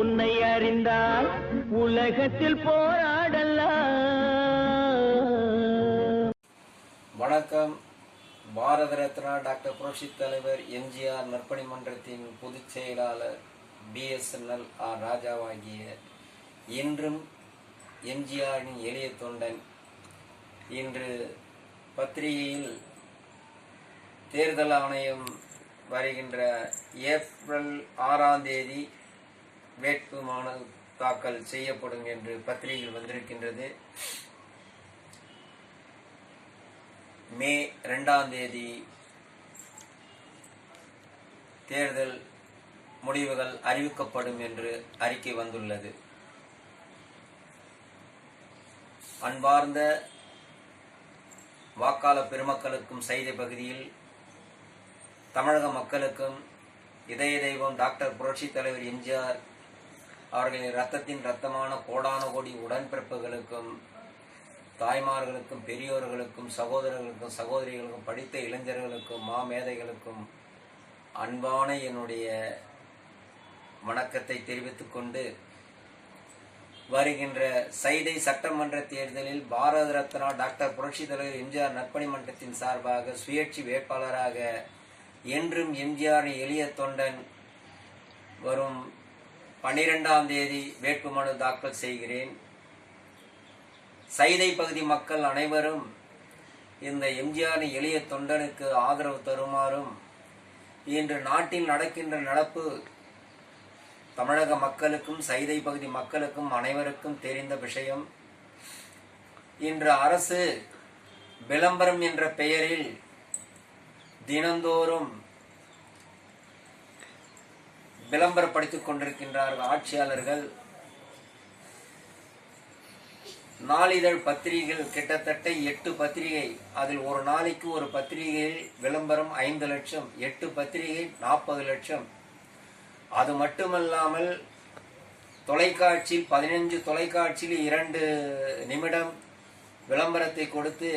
உன்னை அறிந்தால் உலகத்தில் போராடலாம் வணக்கம். பாரத ரத்னா டாக்டர் புரட்சித் தலைவர் எம்ஜிஆர் நற்பணி மன்றத்தின் பொதுச் செயலாளர் பிஎஸ்என்எல் ஆர் ராஜாவாகிய இன்றும் எம்ஜிஆரின் எளிய தொண்டன். இன்று பத்திரிகையில் தேர்தல் ஆணையம் வருகின்ற ஏப்ரல் ஆறாம் தேதி வேட்பு மனு தாக்கல் செய்யப்படும் என்று பத்திரிகையில் வந்திருக்கின்றது. மே ரெண்டாம் தேதி தேர்தல் முடிவுகள் அறிவிக்கப்படும் என்று அறிக்கை வந்துள்ளது. அன்பார்ந்த வாக்காளர் பெருமக்களுக்கும் செய்தி பகுதியில் தமிழக மக்களுக்கும் இதய தெய்வம் டாக்டர் புரட்சித் தலைவர் எம்ஜிஆர் அவர்களின் ரத்தத்தின் ரத்தமான கோடான கோடி உடன்பிறப்புகளுக்கும் தாய்மார்களுக்கும் பெரியோர்களுக்கும் சகோதரர்களுக்கும் சகோதரிகளுக்கும் படித்த இளைஞர்களுக்கும் மாமேதைகளுக்கும் அன்பான என்னுடைய வணக்கத்தை தெரிவித்துக் கொண்டு வருகின்ற சைதை சட்டமன்ற தேர்தலில் பாரத ரத்னா டாக்டர் புரட்சி தலைவர் எம்ஜிஆர் நற்பணி மன்றத்தின் சார்பாக சுயேட்சி வேட்பாளராக என்றும் எம்ஜிஆரின் எளிய தொண்டன் வரும் பன்னிரெண்டாம் தேதி வேட்புமனு தாக்கல் செய்கிறேன். சைதை பகுதி மக்கள் அனைவரும் இந்த எம்ஜிஆரின் எளிய தொண்டனுக்கு ஆதரவு தருமாறும் இன்று நாட்டில் நடக்கின்ற நடப்பு தமிழக மக்களுக்கும் சைதை பகுதி மக்களுக்கும் அனைவருக்கும் தெரிந்த விஷயம். இன்று அரசு விளம்பரம் என்ற பெயரில் தினந்தோறும் விளம்பரப்படுத்திக் கொண்டிருக்கின்றார்கள் ஆட்சியாளர்கள். நாளிதழ் பத்திரிகைகள் கிட்டத்தட்ட எட்டு பத்திரிகை. அதில் ஒரு நாளைக்கு ஒரு பத்திரிகையில் விளம்பரம் ஐந்து லட்சம் எட்டு பத்திரிகை நாற்பது லட்சம். அது மட்டுமல்லாமல் தொலைக்காட்சியில் பதினஞ்சு தொலைக்காட்சியில் இரண்டு நிமிடம் விளம்பரத்தை கொடுத்து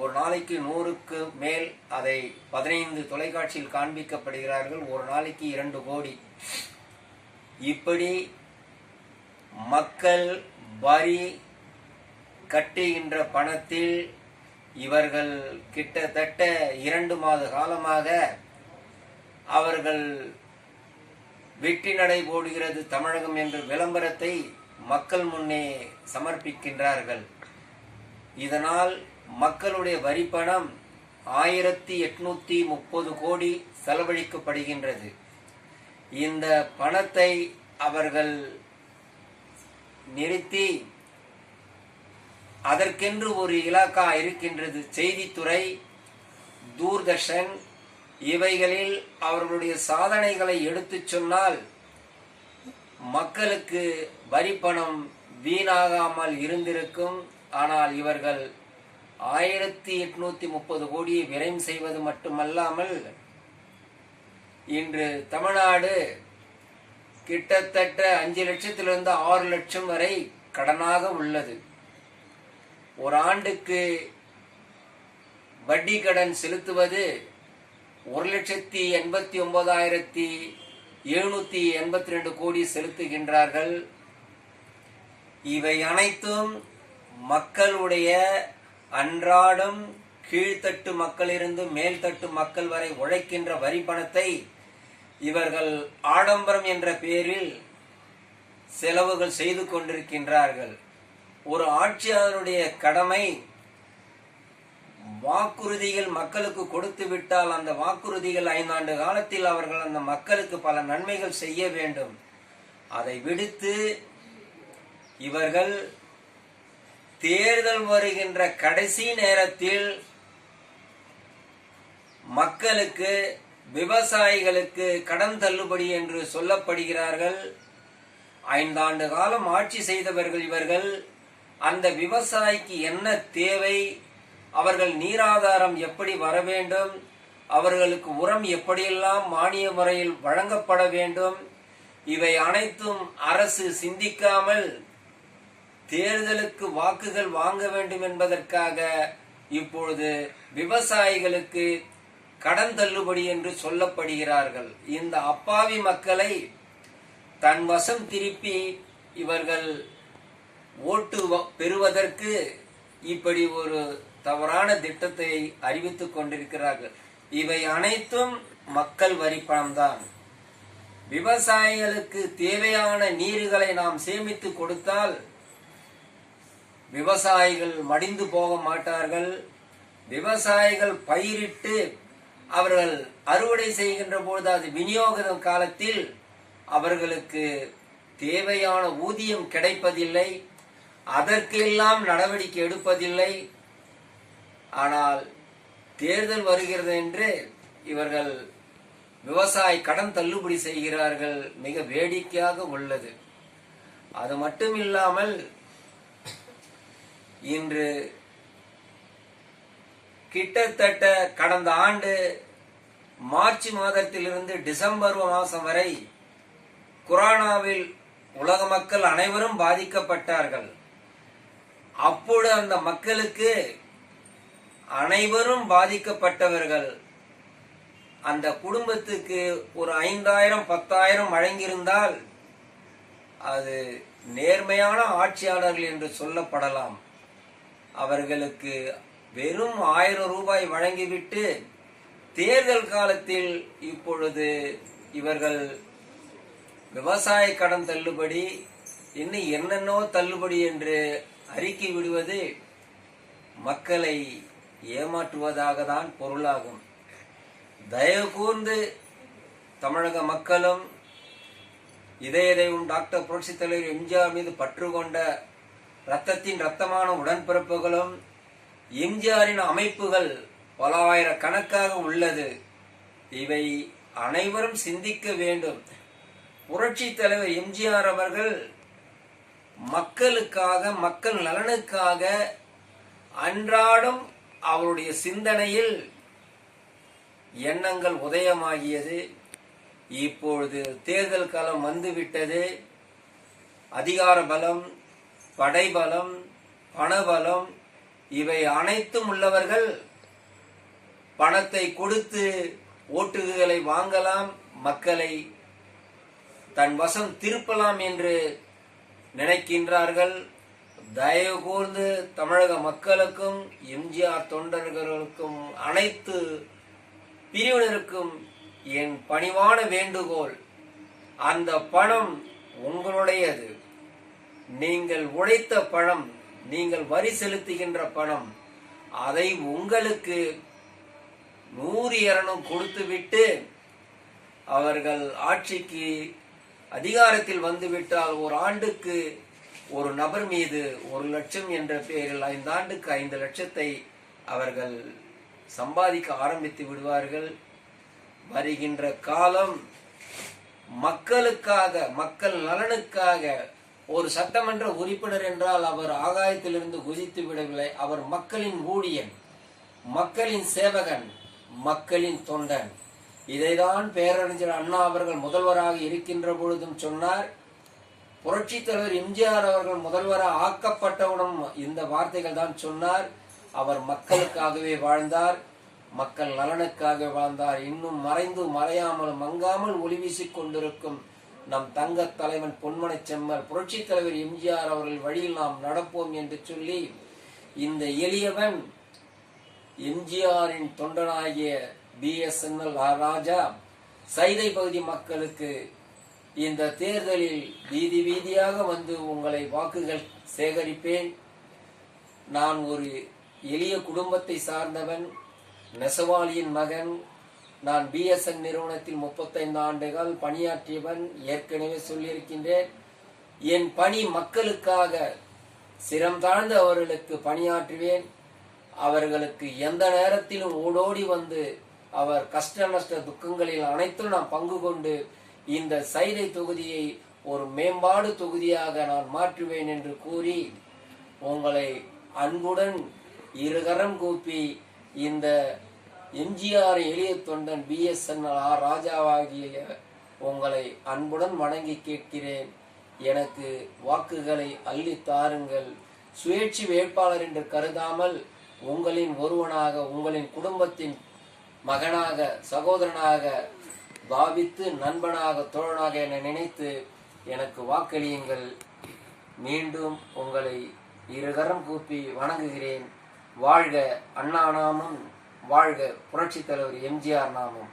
ஒரு நாளைக்கு நூறுக்கு மேல் அதை பதினைந்து தொலைக்காட்சியில் காண்பிக்கப்படுகிறார்கள். ஒரு நாளைக்கு இரண்டு கோடி. இப்படி மக்கள் வரி கட்டுகின்ற பணத்தில் இவர்கள் கிட்டத்தட்ட இரண்டு மாத காலமாக அவர்கள் வெற்றி நடை போடுகிறது தமிழகம் என்ற விளம்பரத்தை மக்கள் முன்னே சமர்ப்பிக்கின்றார்கள். இதனால் மக்களுடைய வரிப்பணம் ஆயிரத்தி எட்நூத்தி முப்பது கோடி செலவழிக்கப்படுகின்றது. இந்த பணத்தை அவர்கள் நிறுத்தி அதற்கென்று ஒரு இலாக்கா இருக்கின்றது. செய்தித்துறை தூர்தர்ஷன் இவைகளில் அவர்களுடைய சாதனைகளை எடுத்துச் சொன்னால் மக்களுக்கு வரிப்பணம் வீணாகாமல் இருந்திருக்கும். ஆனால் இவர்கள் ஆயிரத்தி எட்நூத்தி முப்பது கோடியை விரைம் செய்வது மட்டுமல்லாமல் இன்று தமிழ்நாடு கிட்டத்தட்ட அஞ்சு லட்சத்திலிருந்து ஆறு லட்சம் வரை கடனாக உள்ளது. ஒரு ஆண்டுக்கு வட்டி கடன் செலுத்துவது ஒரு லட்சத்தி எண்பத்தி ஒன்பதாயிரத்தி எழுநூற்றி எண்பத்தி ரெண்டு கோடி செலுத்துகின்றார்கள். இவை அனைத்தும் மக்களுடைய அன்றாடம் கீழ்த்தட்டு மக்களிருந்து மேல்தட்டு மக்கள் வரை உழைக்கின்ற வரி பணத்தை இவர்கள் ஆடம்பரம் என்ற பெயரில் செலவுகள் செய்து கொண்டிருக்கின்றார்கள். ஒரு ஆட்சியாளருடைய கடமை வாக்குறுதிகள் மக்களுக்கு கொடுத்து விட்டால் அந்த வாக்குறுதிகள் ஐந்தாண்டு காலத்தில் அவர்கள் அந்த மக்களுக்கு பல நன்மைகள் செய்ய வேண்டும். அதை விடுத்து இவர்கள் தேர்தல் வருகின்ற கடைசி நேரத்தில் மக்களுக்கு விவசாயிகளுக்கு கடன் தள்ளுபடி என்று சொல்லப்படுகிறார்கள். ஐந்தாண்டு காலம் ஆட்சி செய்தவர்கள் இவர்கள் அந்த விவசாயிக்கு என்ன தேவை அவர்கள் நீராதாரம் எப்படி வர வேண்டும் அவர்களுக்கு உரம் எப்படியெல்லாம் மானிய முறையில் வழங்கப்பட வேண்டும் இவை அனைத்தும் அரசு சிந்திக்காமல் தேர்தலுக்கு வாக்குகள் வாங்க வேண்டும் என்பதற்காக இப்பொழுது விவசாயிகளுக்கு கடன் தள்ளுபடி என்று சொல்லப்படுகிறார்கள். இந்த அப்பாவி மக்களை தன் வசம் திருப்பி இவர்கள் ஓட்டு வ- பெறுவதற்கு இப்படி ஒரு தவறான திட்டத்தை அறிவித்துக் கொண்டிருக்கிறார்கள். இவை அனைத்தும் மக்கள் வரி பணம்தான் விவசாயிகளுக்கு தேவையான நீர்களை நாம் சேமித்து கொடுத்தால் விவசாயிகள் மடிந்து போக மாட்டார்கள். விவசாயிகள் பயிரிட்டு அவர்கள் அறுவடை செய்கின்ற பொழுது அது விநியோக காலத்தில் அவர்களுக்கு தேவையான ஊதியம் கிடைப்பதில்லை அதற்கெல்லாம் நடவடிக்கை எடுப்பதில்லை. ஆனால் தேர்தல் வருகிறது என்று இவர்கள் விவசாய கடன் தள்ளுபடி செய்கிறார்கள் மிக வேடிக்கையாக உள்ளது. அது மட்டும் இல்லாமல் இன்று கிட்டத்தட்ட கடந்த ஆண்டு மார்ச் மாதத்திலிருந்து டிசம்பர் மாதம் வரை கொரோனாவில் உலக மக்கள் அனைவரும் பாதிக்கப்பட்டார்கள். அப்பொழுது அந்த மக்களுக்கு அனைவரும் பாதிக்கப்பட்டவர்கள். அந்த குடும்பத்துக்கு ஒரு ஐந்தாயிரம் பத்தாயிரம் வழங்கியிருந்தால் அது நேர்மையான ஆட்சியாளர்கள் என்று சொல்லப்படலாம். அவர்களுக்கு வெறும் ஆயிரம் ரூபாய் வழங்கிவிட்டு தேர்தல் காலத்தில் இப்பொழுது இவர்கள் விவசாய கடன் தள்ளுபடி இன்னும் என்னென்னோ தள்ளுபடி என்று அறிக்கை விடுவது மக்களை ஏமாற்றுவதாக தான் பொருளாகும். தயவு கூர்ந்து தமிழக மக்களும் இதய தெய்வம் டாக்டர் புரட்சித் தலைவர் எம்ஜிஆர் மீது பற்று கொண்ட ரத்தத்தின் ரத்தமான உடன்பிறப்புகளும் எம்ஜிஆரின் அமைப்புகள் பல ஆயிரக்கணக்காக உள்ளது. இவை அனைவரும் சிந்திக்க வேண்டும். புரட்சி தலைவர் எம்ஜிஆர் அவர்கள் மக்களுக்காக மக்கள் நலனுக்காக அன்றாடம் அவருடைய சிந்தனையில் எண்ணங்கள் உதயமாகியது. இப்பொழுது தேர்தல் காலம் வந்துவிட்டது. அதிகார பலம் படைபலம் பணபலம் இவை அனைத்தும் உள்ளவர்கள் பணத்தை கொடுத்து ஓட்டுகளை வாங்கலாம் மக்களை தன் வசம் திருப்பலாம் என்று நினைக்கின்றார்கள். தயவு கூர்ந்து தமிழக மக்களுக்கும் எம்ஜிஆர் தொண்டர்களுக்கும் அனைத்து பிரிவினருக்கும் என் பணிவான வேண்டுகோள் அந்த பணம் உங்களுடையது. நீங்கள் உழைத்த பணம் நீங்கள் வரி செலுத்துகின்ற பணம் அதை உங்களுக்கு நூறு இரணும் கொடுத்துவிட்டு அவர்கள் ஆட்சிக்கு அதிகாரத்தில் வந்துவிட்டால் ஒரு ஆண்டுக்கு ஒரு நபர் மீது ஒரு லட்சம் என்ற பெயரில் ஐந்து ஆண்டுக்கு ஐந்து லட்சத்தை அவர்கள் சம்பாதிக்க ஆரம்பித்து விடுவார்கள். வருகின்ற காலம் மக்களுக்காக மக்கள் நலனுக்காக ஒரு சட்டமன்ற உறுப்பினர் என்றால் அவர் ஆகாயத்திலிருந்து குதித்து விடவில்லை அவர் மக்களின் ஊழியன் மக்களின் சேவகன் மக்களின் தொண்டன். இதைதான் பேரறிஞர் அண்ணா அவர்கள் முதல்வராக இருக்கின்ற பொழுதும் சொன்னார். புரட்சித் தலைவர் எம்ஜிஆர் அவர்கள் முதல்வராக ஆக்கப்பட்டவுடன் இந்த வார்த்தைகள் தான் சொன்னார். அவர் மக்களுக்காகவே வாழ்ந்தார் மக்கள் நலனுக்காக வாழ்ந்தார். இன்னும் மறைந்து மறையாமல் மங்காமல் ஒளி வீசிக் கொண்டிருக்கும் நம் தங்க தலைவன் பொன்மனை செம்மல் புரட்சி தலைவர் எம்ஜிஆர் அவர்கள் வழியில் நாம் நடப்போம் என்று சொல்லி இந்த எளியவன் எம்ஜிஆரின் தொண்டனாகிய பிஎஸ்என்எல் ராஜா சைதை பகுதி மக்களுக்கு இந்த தேர்தலில் வீதி வீதியாக வந்து உங்களை வாக்குகள் சேகரிப்பேன். நான் ஒரு எளிய குடும்பத்தை சார்ந்தவன் நெசவாளியின் மகன் நான் பிஎஸ்என் நிறுவனத்தில் முப்பத்தைந்து ஆண்டுகள் பணியாற்றியவன் ஏற்கனவே சொல்லியிருக்கின்றேன். என் பணி மக்களுக்காக சிரம் தாழ்ந்த அவர்களுக்கு பணியாற்றுவேன். அவர்களுக்கு எந்த நேரத்திலும் ஓடோடி வந்து அவர் கஷ்ட நஷ்ட துக்கங்களில் அனைத்தும் நான் பங்கு கொண்டு இந்த சைதை தொகுதியை ஒரு மேம்பாடு தொகுதியாக நான் மாற்றுவேன் என்று கூறி உங்களை அன்புடன் இருகரம் கூப்பி இந்த எம்ஜிஆர் எளிய தொண்டன் பிஎஸ்என்எல் ஆர் ராஜாவாகிய உங்களை அன்புடன் வணங்கி கேட்கிறேன். எனக்கு வாக்குகளை அள்ளி தாருங்கள். சுயேட்சை வேட்பாளர் என்று கருதாமல் உங்களின் ஒருவனாக உங்களின் குடும்பத்தின் மகனாக சகோதரனாக பாவித்து நண்பனாக தோழனாக என நினைத்து எனக்கு வாக்களியுங்கள். மீண்டும் உங்களை இருகரம் கூப்பி வணங்குகிறேன். வாழ்க அண்ணா நாமம் வாழ்க புரட்சித் தலைவர் எம்ஜிஆர் நாமம்.